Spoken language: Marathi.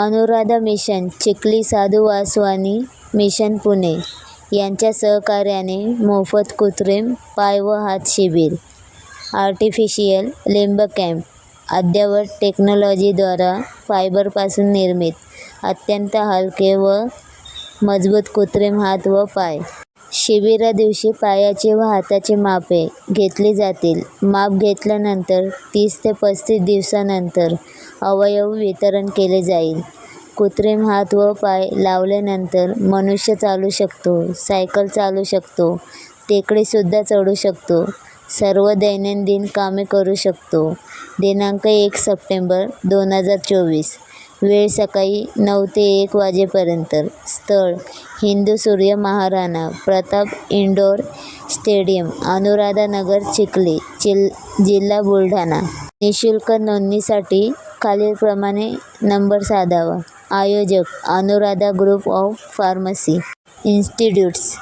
अनुराधा मिशन चिखली साधू वासवानी मिशन पुणे यांच्या सहकार्याने मोफत कृत्रिम पाय व हात शिबिर आर्टिफिशियल लिंब कॅम्प अद्ययावत टेक्नॉलॉजीद्वारा फायबरपासून निर्मित अत्यंत हलके व मजबूत कृत्रिम हात व पाय शिबिरा दिवशी व हाताची मापे घेतली जातील. माप घेतल्यानंतर तीस ते पस्तीस दिवसानंतर अवयव वितरण केले जाईल. कृत्रिम हात व पाय लावल्यानंतर मनुष्य चालू शकतो सायकल चालू शकतो टेकडीसुद्धा चढू शकतो सर्व दैनंदिन कामे करू शकतो. दिनांक एक सप्टेंबर दोन हजार चोवीस. वेळ सकाळी नऊ ते एक वाजेपर्यंत स्थळ हिंदू सूर्य महाराणा प्रताप इंडोर स्टेडियम अनुराधानगर चिखली जिल जिल्हा बुलढाणा. निशुल्क नोंदणीसाठी खालीलप्रमाणे नंबर साधावा. आयोजक Anuradha group of pharmacy institutes.